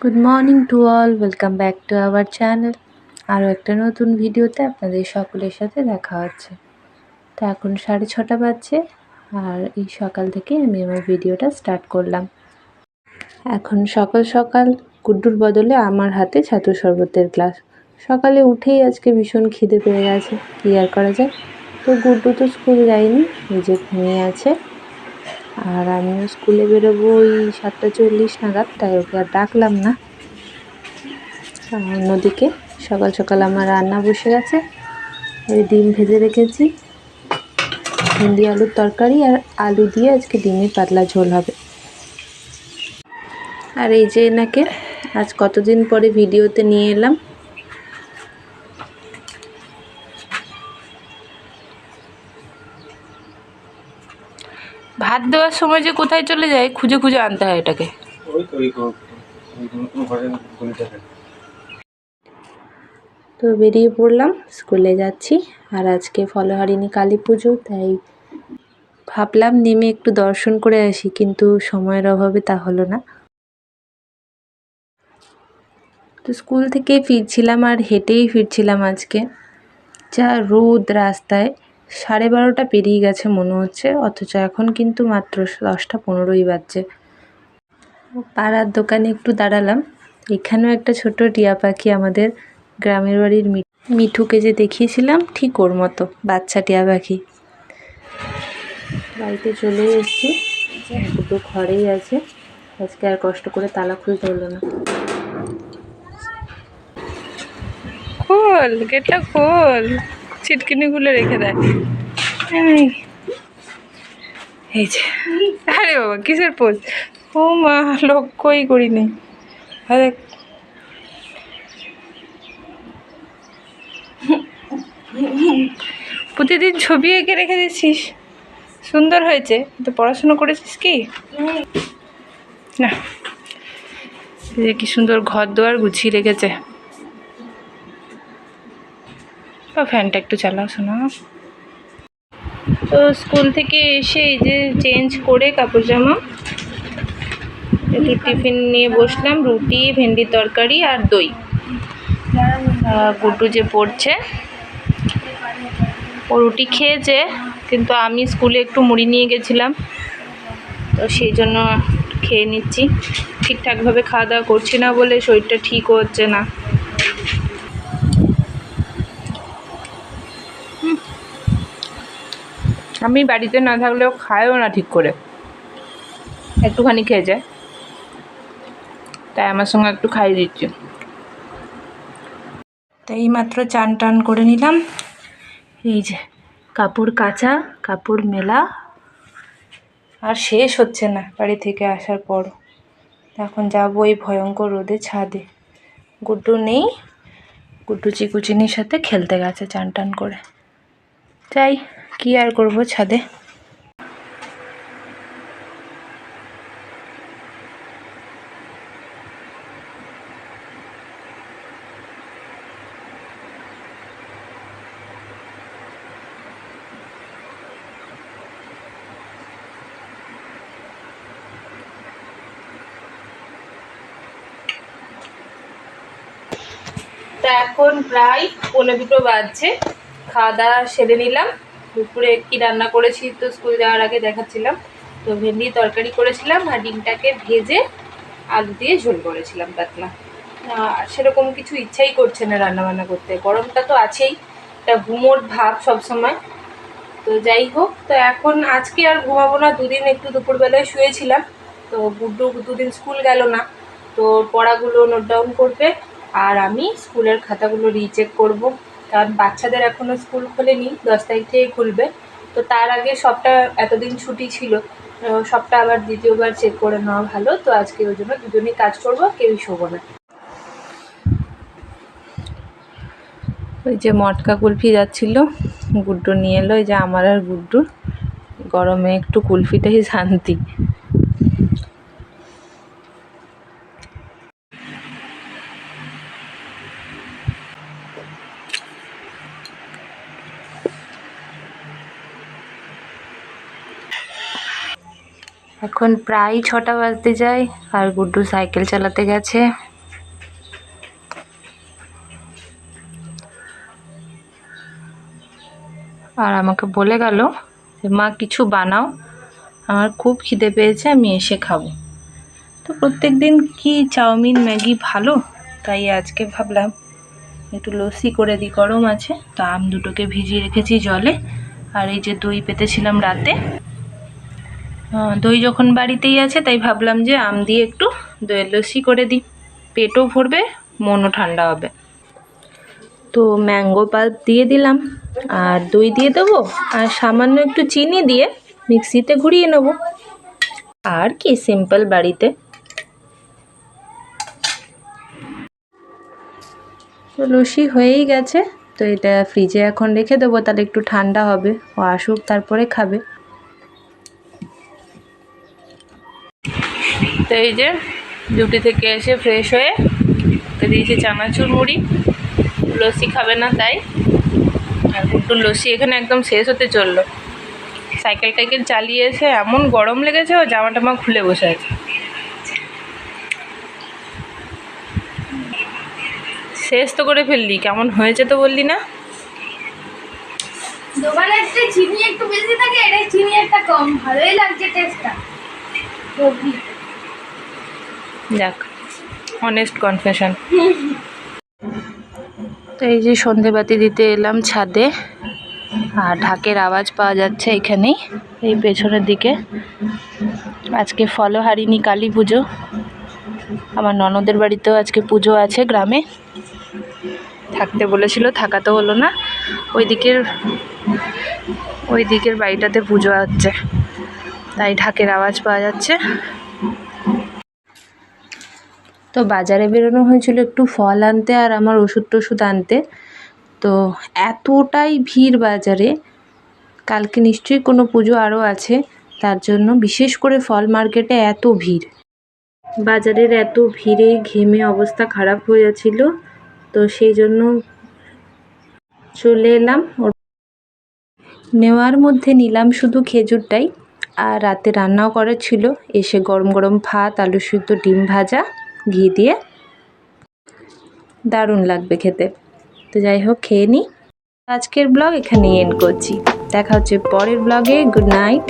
Good morning to all welcome back to our channel আরও একটা নতুন ভিডিওতে আপনাদের সকলের সাথে দেখা হচ্ছে। তো এখন সাড়ে ছটা বাজছে আর এই সকাল থেকে আমি আমার ভিডিওটা স্টার্ট করলাম। এখন সকাল সকাল গুড্ডুর বদলে আমার হাতে ছাতু শরবতের গ্লাস সকালে উঠেই আজকে ভীষণ খিদে পেয়ে গেছে। কী আর করা যায়? তো গুড্ডু তো স্কুল যায়নি নিজে ঘুমিয়ে আছে। আর আমিও স্কুলে বেরোবো ওই সাতটা চল্লিশ নাগাদ, তাই ওকে আর ডাকলাম না। অন্যদিকে সকাল সকাল আমার রান্না বসে গেছে, ওই ডিম ভেজে রেখেছি। ভেন্ডি আলুর তরকারি আর আলু দিয়ে আজকে ডিমের পাতলা ঝোল হবে। আর এই যে এনাকে, আজ কতদিন পরে ভিডিওতে নিয়ে এলাম দেওয়ার সময় যে কোথায় চলে যায়, খুঁজে খুঁজে আনতে হয় এটাকে। তো বেরিয়ে পড়লাম, স্কুলে যাচ্ছি। আর আজকে ফলহারিণী কালী পুজো, তাই ভাবলাম নেমে একটু দর্শন করে আসি, কিন্তু সময়ের অভাবে তা হলো না। তো স্কুল থেকে ফিরছিলাম আর হেঁটেই ফিরছিলাম আজকে। যা রোদ রাস্তায় সাড়ে বারোটা পেরিয়ে গেছে মনে হচ্ছে, অথচ এখন কিন্তু মাত্র দশটা পনেরোই বাজছে। পাড়ার দোকানে একটু দাঁড়ালাম, এখানেও একটা ছোট টিয়া পাখি আমাদের গ্রামের বাড়ির মিঠুকে যে দেখিয়েছিলাম, ঠিক ওর মতো, বাচ্চা টিয়া পাখি। বাড়িতে চলে এসেছি, দুটো ঘরেই আছে, আজকে আর কষ্ট করে তালা খুলতে হলো না। খোল, গেটটা খোল। ছিটকিনি খুলে রেখে দেয়। এই। যে, আরে বাবা, কিসের পোজ? ও মা লক্ষ্যই করিনি। আরে, প্রতিদিন ছবি এঁকে রেখে দিচ্ছিস? সুন্দর হয়েছে। তো পড়াশুনো করেছিস কি? না। কি সুন্দর ঘর দুয়ার গুছিয়ে রেখেছে। বা ফ্যানটা একটু চালাও, শোনা। তো স্কুল থেকে এসে এই যে চেঞ্জ করে কাপড় জামা একটু টিফিন নিয়ে বসলাম, রুটি, ভেন্ডির তরকারি আর দই। গুড্ডু যে পড়ছে, ও রুটি খেয়েছে, কিন্তু আমি স্কুলে একটু মুড়ি নিয়ে গেছিলাম। তো সেই জন্য খেয়ে নিচ্ছি। ঠিকঠাকভাবে খাওয়া দাওয়া করছি না বলে শরীরটা ঠিক হচ্ছে না। আমি বাড়িতে না থাকলেও খায়ও না ঠিক করে। একটুখানি খেয়ে যায়। তাই আমার সঙ্গে একটু খাইয়ে দিচ্ছি। তাই এই মাত্র চান টান করে নিলাম। এই যে কাপড় কাচা কাপড় মেলা। আর শেষ হচ্ছে না বাড়ি থেকে আসার পর। এখন যাব এই ভয়ঙ্কর রোদে ছাদে। গুড্ডু নেই। গুড্ডু চিকুচিনির সাথে খেলতে গেছে চান টান করে। যাই। কি আর করব ছাদে? তা এখন প্রায় পনেরো দুটো বাজছে। খাওয়া দাওয়া সেরে নিলাম। দুপুরে কি রান্না করেছি তো স্কুল যাওয়ার আগে দেখাচ্ছিলাম। তো ভেন্ডি তরকারি করেছিলাম আর ডিমটাকে ভেজে আলু দিয়ে ঝোল করেছিলাম পাতলা। সেরকম কিছু ইচ্ছাই করছে না রান্না বান্না করতে। গরমটা তো আছেই, একটা গুমোট ভাব সব সময় তো যাই হোক, তো এখন আজকে আর ঘুমাবো না, দুদিন একটু দুপুরবেলায় শুয়েছিলাম। তো গুড্ডু দুদিন স্কুল গেল না, তো পড়াগুলো নোট ডাউন করবে। আর আমি স্কুলের খাতাগুলো রিচেক করব। কারণ বাচ্চাদের এখনও স্কুল খোলেনি, দশ তারিখ থেকে খুলবে। তো তার আগে সবটা এতদিন ছুটি ছিল সবটা আবার দ্বিতীয়বার চেক করে নেওয়া ভালো। তো আজকে ওই জন্য দুজনেই কাজ করব, কেউই শোবো না। ওই যে মটকা কুলফি যাচ্ছিল, গুড্ডু নিয়ে এলো ওই যে আমার আর গুড্ডুর। গরমে একটু কুলফিটাই শান্তি। এখন প্রায় ছটা বাজতে যায় আর গুড্ডু সাইকেল চালাতে গেছে। আর আমাকে বলে গেল যে, মা, কিছু বানাও। আমার খুব খিদে পেয়েছে, আমি এসে খাব। তো প্রত্যেক দিন কি চাউমিন, ম্যাগি ভালো? তাই আজকে ভাবলাম একটু লস্যি করে দিই গরম আছে। তো আম দুটোকে ভিজিয়ে রেখেছি জলে। আর এই যে দই পেতেছিলাম রাতে। দই যখন বাড়িতেই আছে, তাই ভাবলাম যে আম দিয়ে একটু দইয়ের লস্যি করে দিই। পেটও ভরবে, মনও ঠান্ডা হবে। তো ম্যাঙ্গো পাল্প দিয়ে দিলাম, আর দই দিয়ে দেবো, আর সামান্য একটু চিনি দিয়ে মিক্সিতে ঘুরিয়ে নেব। আর কি সিম্পল বাড়িতে। তো লস্যি হয়েই গেছে, তো এটা ফ্রিজে এখন রেখে দেবো, তাহলে একটু ঠান্ডা হবে, ও আসুক, তারপরে খাবে। তো এই যে ডিউটি থেকে এসে ফ্রেশ হয়ে তো দিয়েছি চানাচুর মুড়ি। লস্যি খাবে না তাই। আর গুড্ডুর লস্যি এখানে একদম শেষ হতে চলল। সাইকেল টাইকেল চালিয়ে এসে এমন গরম লেগেছে, ও জামা টামা খুলে বসে আছে। শেষ তো করে ফেললি, কেমন হয়েছে তো বললি না? দোকানের যে চিনি একটু বেশি থাকে এটা চিনি একটা কম, ভালোই লাগছে টেস্টটা যাক অনেস্ট কনফেশন তো এই যে সন্ধেবাতি দিতে এলাম ছাদে, আর ঢাকের আওয়াজ পাওয়া যাচ্ছে এখানেই, এই পেছনের দিকে। আজকে ফলহারিণী কালী পুজো। আমার ননদের বাড়িতেও আজকে পুজো আছে গ্রামে। থাকতে বলেছিল থাকা তো হলো না। ওই দিকের ওই দিকের বাড়িটাতে পুজো হচ্ছে। তাই ঢাকের আওয়াজ পাওয়া যাচ্ছে। তো বাজারে বেরোনো হয়েছিল একটু ফল আনতে আর আমার ওষুধ টষুধ আনতে। তো এতটাই ভিড় বাজারে। কালকে নিশ্চয়ই কোনো পুজো আরও আছে, তার জন্য বিশেষ করে ফল মার্কেটে এত ভিড়। বাজারের এত ভিড়ে ঘেমে অবস্থা খারাপ হয়ে তো সেই জন্য চলে এলাম। নেওয়ার মধ্যে নিলাম শুধু খেজুরটাই, আর রাতে রান্নাও করা ছিল। এসে গরম গরম ভাত, আলু সিদ্ধ, ডিম ভাজা ঘি দিয়ে। দারুণ লাগবে খেতে। তো যাই হোক, খেয়ে নিই আজকের ব্লগ এখানেই এন্ড করছি। দেখা হচ্ছে পরের ব্লগে। Good night.